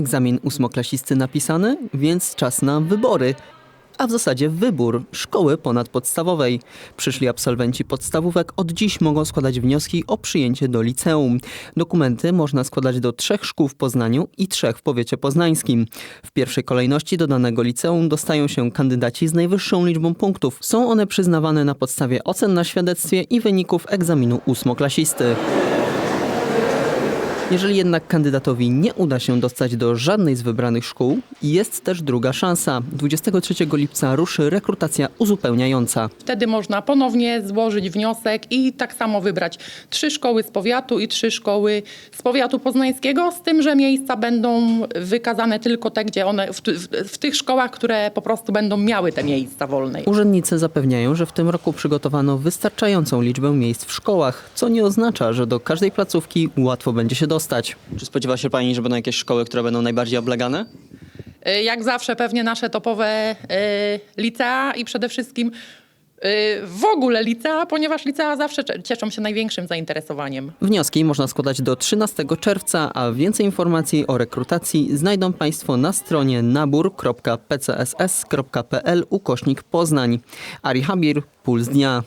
Egzamin ósmoklasisty napisany, więc czas na wybory. A w zasadzie wybór szkoły ponadpodstawowej. Przyszli absolwenci podstawówek od dziś mogą składać wnioski o przyjęcie do liceum. Dokumenty można składać do trzech szkół w Poznaniu i trzech w powiecie poznańskim. W pierwszej kolejności do danego liceum dostają się kandydaci z najwyższą liczbą punktów. Są one przyznawane na podstawie ocen na świadectwie i wyników egzaminu ósmoklasisty. Jeżeli jednak kandydatowi nie uda się dostać do żadnej z wybranych szkół, jest też druga szansa. 23 lipca ruszy rekrutacja uzupełniająca. Wtedy można ponownie złożyć wniosek i tak samo wybrać trzy szkoły z powiatu i trzy szkoły z powiatu poznańskiego, z tym, że miejsca będą wykazane tylko te, gdzie one, w, w, w tych szkołach, które po prostu będą miały te miejsca wolne. Urzędnicy zapewniają, że w tym roku przygotowano wystarczającą liczbę miejsc w szkołach, co nie oznacza, że do każdej placówki łatwo będzie się dostać. Czy spodziewa się Pani, że będą jakieś szkoły, które będą najbardziej oblegane? Y, Jak zawsze pewnie nasze topowe y, licea i przede wszystkim y, w ogóle licea, ponieważ licea zawsze cieszą się największym zainteresowaniem. Wnioski można składać do 13 czerwca, a więcej informacji o rekrutacji znajdą Państwo na stronie nabór.pcss.pl ukośnik Poznań. Ari Habir, Puls Dnia.